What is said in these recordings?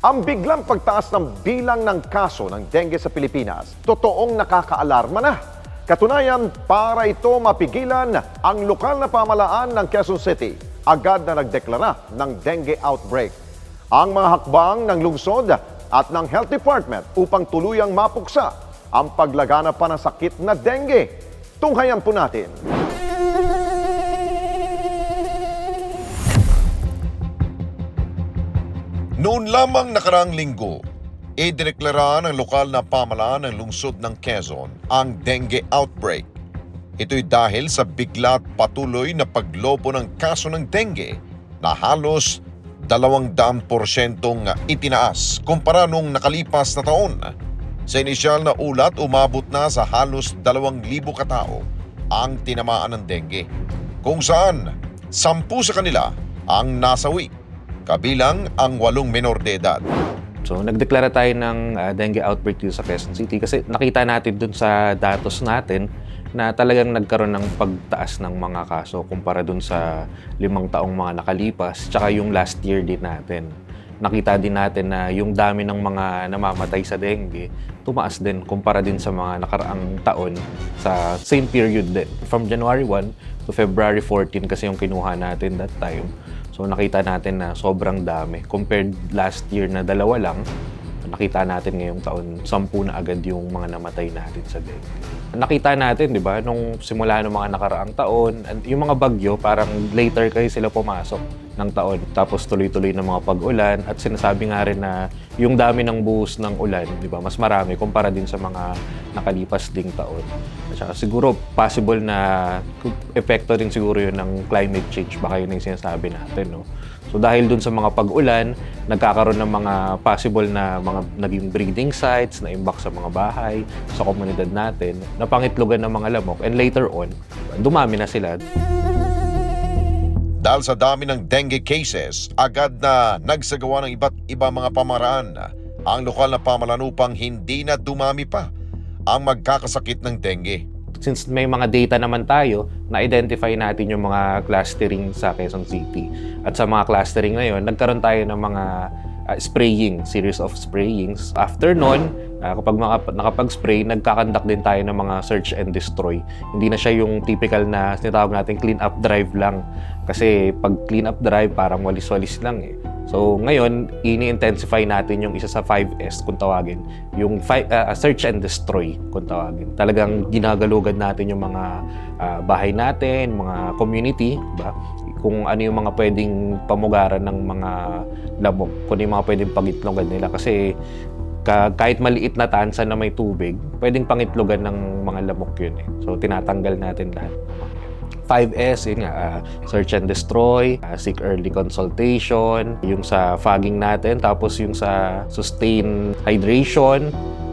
Ang biglang pagtaas ng bilang ng kaso ng dengue sa Pilipinas, totoong nakakaalarma na. Katunayan, para ito mapigilan, ang lokal na pamalaan ng Quezon City agad na nagdeklara ng dengue outbreak. Ang mga hakbang ng lungsod at ng Health Department upang tuluyang mapuksa ang paglaganap pa ng sakit na dengue. Tunghayan po natin. Noon lamang nakaraang linggo, idineklara ng lokal na pamalaan ng lungsod ng Quezon ang dengue outbreak. Ito'y dahil sa bigla't patuloy na paglobo ng kaso ng dengue na halos 200% itinaas kumpara nung nakalipas na taon. Sa inisyal na ulat, umabot na sa halos 2,000 katao ang tinamaan ng dengue. Kung saan, sampu sa kanila ang nasawi, kabilang ang walong menor de edad. So, nagdeklara tayo ng ah, dengue outbreak dito sa Quezon City kasi nakita natin dun sa datos natin na talagang nagkaroon ng pagtaas ng mga kaso kumpara dun sa limang taong mga nakalipas tsaka yung last year din natin. Nakita din natin na yung dami ng mga namamatay sa dengue tumaas din kumpara din sa mga nakaraang taon sa same period din. From January 1 to February 14 kasi yung kinuha natin that time. So nakita natin na sobrang dami. Compared last year na dalawa lang, nakita natin ngayong taon, sampu na agad yung mga namatay natin sa dengue. Nakita natin, di ba, nung simula ng mga nakaraang taon, yung mga bagyo, parang later kayo sila pumasok ng taon. Tapos tuloy-tuloy ng mga pag-ulan at sinasabi nga rin na yung dami ng buhos ng ulan, di ba, mas marami kumpara din sa mga nakalipas ding taon. At saka siguro possible na epekto din siguro yun ng climate change, baka yun yung sinasabi natin, no? So dahil dun sa mga pag-ulan, nagkakaroon ng mga possible na mga naging breeding sites na imbak sa mga bahay, sa komunidad natin, napangitlogan ng mga lamok. And later on, dumami na sila. Dahil sa dami ng dengue cases, agad na nagsagawa ng iba't iba mga pamaraan ang lokal na pamalan upang hindi na dumami pa ang magkakasakit ng dengue. Since may mga data naman tayo, na-identify natin yung mga clustering sa Quezon City. At sa mga clustering na yun, nagkaroon tayo ng mga uh, spraying, series of sprayings. After nun, uh, kapag nakapag-spray, nagkakandak din tayo ng mga search and destroy. Hindi na siya yung typical na tinatawag natin clean up drive lang. Kasi pag clean up drive, parang walis-walis lang eh. So ngayon, ini-intensify natin yung isa sa 5S kung tawagin, yung fi- uh, search and destroy kung tawagin. Talagang ginagalugan natin yung mga uh, bahay natin, mga community, ba? kung ano yung mga pwedeng pamugaran ng mga lamok, kung ano yung mga pwedeng pangitlogan nila. Kasi ka, kahit maliit na tansa na may tubig, pwedeng pangitlogan ng mga lamok yun eh. So tinatanggal natin lahat. 5S, yun nga, ah, search and destroy, ah, seek early consultation, yung sa fogging natin, tapos yung sa sustain hydration,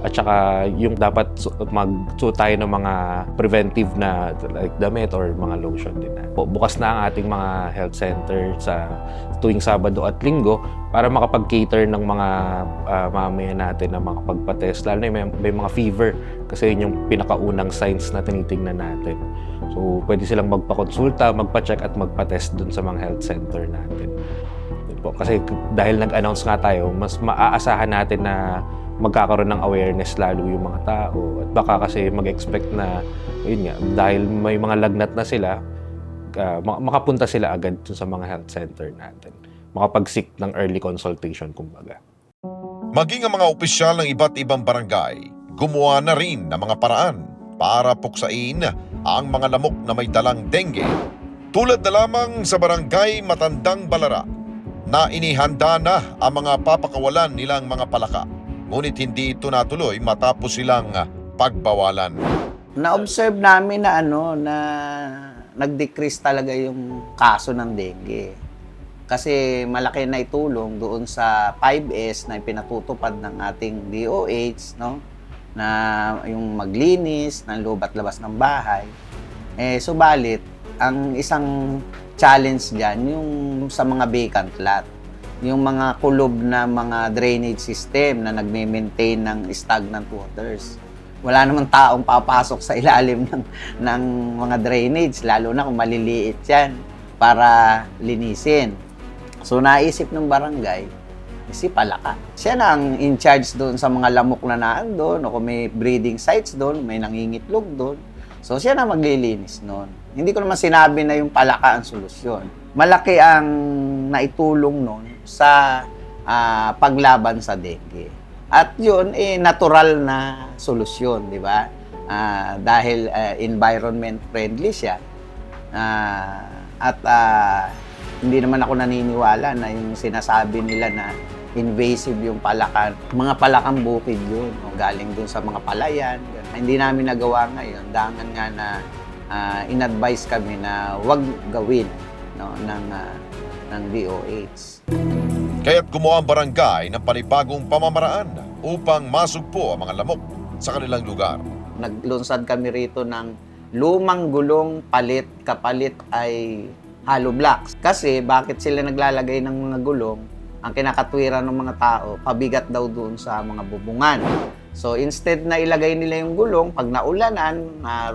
at saka yung dapat su- mag-suot tayo ng mga preventive na like damit or mga lotion din Bukas na ang ating mga health center sa tuwing Sabado at Linggo para makapag-cater ng mga uh, mamaya natin na makapagpa-test. Lalo na may, may mga fever kasi yun yung pinakaunang signs na tinitingnan natin. So, pwede silang magpakonsulta, magpa-check at magpa-test dun sa mga health center natin. Po. Kasi dahil nag-announce nga tayo, mas maaasahan natin na magkakaroon ng awareness lalo yung mga tao. At baka kasi mag-expect na, yun nga, dahil may mga lagnat na sila, uh, mak- makapunta sila agad sa mga health center natin. Makapag-seek ng early consultation, kumbaga. Maging ang mga opisyal ng iba't ibang barangay, gumawa na rin ng mga paraan para puksain ang mga lamok na may dalang dengue. Tulad na lamang sa barangay Matandang Balara na inihanda na ang mga papakawalan nilang mga palaka. Ngunit hindi ito natuloy matapos silang pagbawalan. Na-observe namin na ano na nag-decrease talaga yung kaso ng dengue. Kasi malaki na itulong doon sa 5S na pinatutupad ng ating DOH, no? Na yung maglinis ng loob at labas ng bahay. Eh, subalit, ang isang challenge diyan yung sa mga vacant lot. Yung mga kulob na mga drainage system na nagme-maintain ng stagnant waters wala namang taong papasok sa ilalim ng, ng mga drainage, lalo na kung maliliit yan, para linisin. So naisip ng barangay si Palaka. Siya na ang in charge doon sa mga lamok na naan doon, o kung may breeding sites doon, may nangingitlog doon. So siya na maglilinis noon. Hindi ko naman sinabi na yung Palaka ang solusyon. Malaki ang naitulong noon sa ah, paglaban sa dengue. At yun, eh, natural na solusyon, di ba? Ah, dahil ah, environment friendly siya. Ah, at ah, hindi naman ako naniniwala na yung sinasabi nila na invasive yung palakan. Mga palakang bukid yun. O, galing dun sa mga palayan. Ganun. Hindi namin nagawa ngayon. Dangan nga na ah, in-advise kami na wag gawin no, ng, ah, ng DOH. Kaya't gumawa ang barangay ng panibagong pamamaraan upang masugpo ang mga lamok sa kanilang lugar. naglunsad kami rito ng lumang gulong palit kapalit ay hollow blocks. Kasi bakit sila naglalagay ng mga gulong? Ang kinakatwiran ng mga tao, pabigat daw doon sa mga bubungan. So instead na ilagay nila yung gulong, pag naulanan, na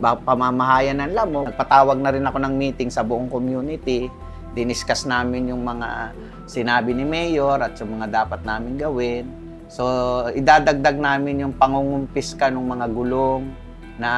pamamahayan ng lamok, nagpatawag na rin ako ng meeting sa buong community. Diniscuss namin yung mga sinabi ni Mayor at yung mga dapat namin gawin. So, idadagdag namin yung pangungumpiska ng mga gulong na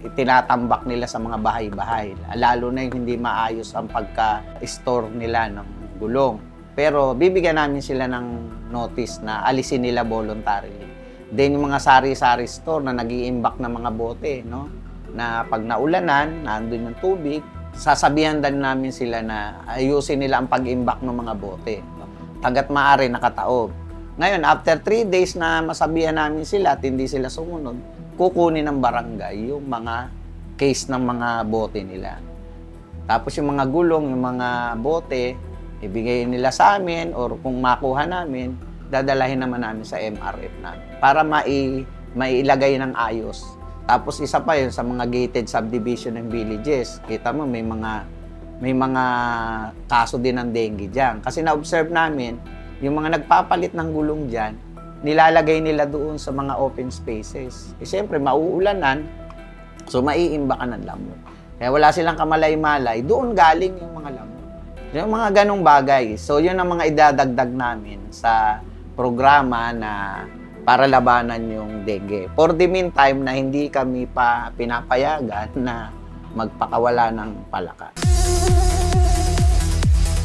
itinatambak nila sa mga bahay-bahay. Lalo na yung hindi maayos ang pagka-store nila ng gulong. Pero bibigyan namin sila ng notice na alisin nila voluntarily. Then yung mga sari-sari store na nag iimbak ng mga bote, no? na pag naulanan, nandun yung tubig, sasabihan din namin sila na ayusin nila ang pag-imbak ng mga bote. No? Hanggat maaari nakataob. Ngayon, after 3 days na masabihan namin sila at hindi sila sumunod, kukunin ng barangay yung mga case ng mga bote nila. Tapos yung mga gulong, yung mga bote, ibigay nila sa amin or kung makuha namin, dadalahin naman namin sa MRF namin para mai, mailagay ng ayos. Tapos isa pa yun sa mga gated subdivision ng villages. Kita mo may mga may mga kaso din ng dengue diyan. Kasi na-observe namin yung mga nagpapalit ng gulong diyan, nilalagay nila doon sa mga open spaces. Eh siyempre mauulanan, so maiimbakan ng lamok. Kaya wala silang kamalay-malay, doon galing yung mga lamok. Yung mga ganong bagay. So, yun ang mga idadagdag namin sa programa na para labanan yung dengue. For the meantime, na hindi kami pa pinapayagan na magpakawala ng palaka.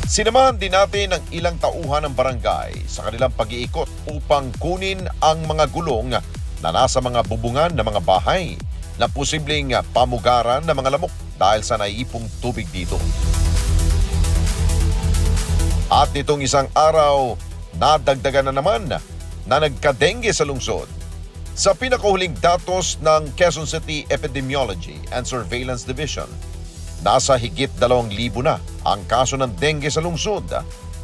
Sinamahan din natin ang ilang tauhan ng barangay sa kanilang pag-iikot upang kunin ang mga gulong na nasa mga bubungan ng mga bahay na posibleng pamugaran ng mga lamok dahil sa naiipong tubig dito. At nitong isang araw, nadagdagan na naman na nagkadengge sa lungsod. Sa pinakahuling datos ng Quezon City Epidemiology and Surveillance Division, nasa higit 2,000 na ang kaso ng dengue sa lungsod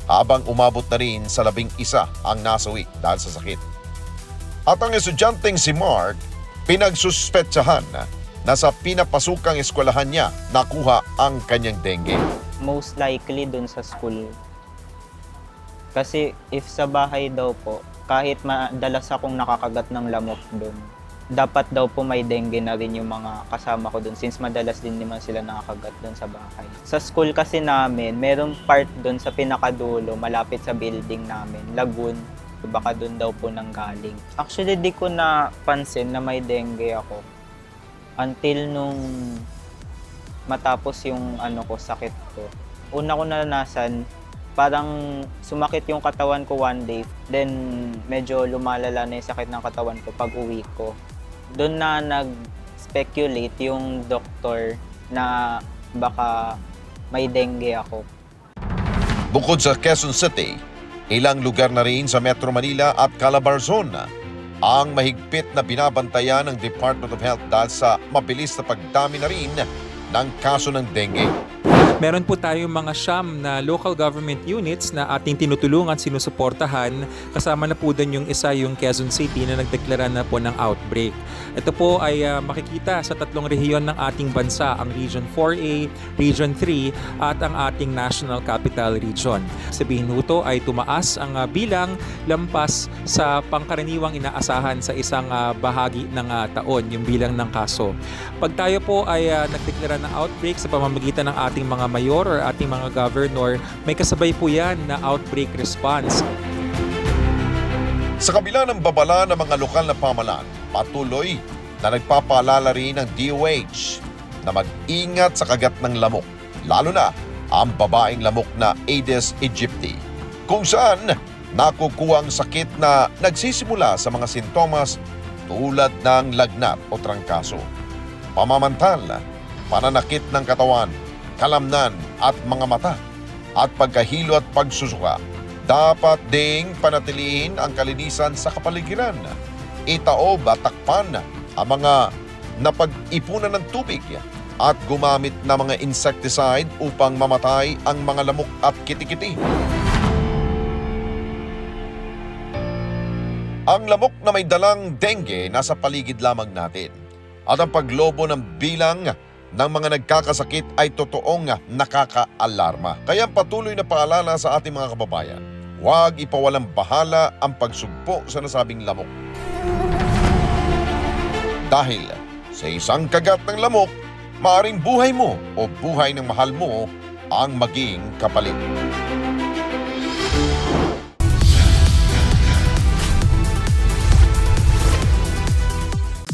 habang umabot na rin sa labing isa ang nasawi dahil sa sakit. At ang estudyanteng si Mark, pinagsuspetsahan na sa pinapasukang eskwelahan niya nakuha ang kanyang dengue. most likely dun sa school. Kasi if sa bahay daw po, kahit madalas akong nakakagat ng lamok dun, dapat daw po may dengue na rin yung mga kasama ko dun since madalas din naman sila nakakagat dun sa bahay. Sa school kasi namin, merong part dun sa pinakadulo, malapit sa building namin, lagoon. Baka dun daw po nang galing. Actually, di ko na pansin na may dengue ako. Until nung matapos yung ano ko, sakit ko. Una ko naranasan, parang sumakit yung katawan ko one day. Then, medyo lumalala na yung sakit ng katawan ko pag uwi ko. Doon na nag-speculate yung doktor na baka may dengue ako. Bukod sa Quezon City, ilang lugar na rin sa Metro Manila at Calabarzon ang mahigpit na binabantayan ng Department of Health dahil sa mabilis na pagdami na rin ng kaso ng dengue. Meron po tayong mga siyam na local government units na ating tinutulungan, sinusuportahan. Kasama na po doon yung isa, yung Quezon City na nagdeklara na po ng outbreak. Ito po ay ah, makikita sa tatlong rehiyon ng ating bansa, ang Region 4A, Region 3 at ang ating National Capital Region. Sabihin ho to ay tumaas ang ah, bilang lampas sa pangkaraniwang inaasahan sa isang ah, bahagi ng ah, taon, yung bilang ng kaso. Pag tayo po ay ah, nagdeklara ng outbreak sa pamamagitan ng ating mga mayor or ating mga governor, may kasabay po yan na outbreak response. Sa kabila ng babala ng mga lokal na pamalaan, patuloy na nagpapaalala rin ng DOH na mag-ingat sa kagat ng lamok, lalo na ang babaeng lamok na Aedes aegypti, kung saan nakukuha ang sakit na nagsisimula sa mga sintomas tulad ng lagnat o trangkaso, pamamantal, pananakit ng katawan, kalamnan at mga mata, at pagkahilo at pagsusuka. Dapat ding panatilihin ang kalinisan sa kapaligiran. Itaob at takpan ang mga napag-ipunan ng tubig at gumamit ng mga insecticide upang mamatay ang mga lamok at kitikiti. Ang lamok na may dalang dengue nasa paligid lamang natin. At ang paglobo ng bilang ng mga nagkakasakit ay totoong nakakaalarma. Kaya patuloy na paalala sa ating mga kababayan, huwag ipawalang bahala ang pagsugpo sa nasabing lamok. Dahil sa isang kagat ng lamok, maaring buhay mo o buhay ng mahal mo ang maging kapalit.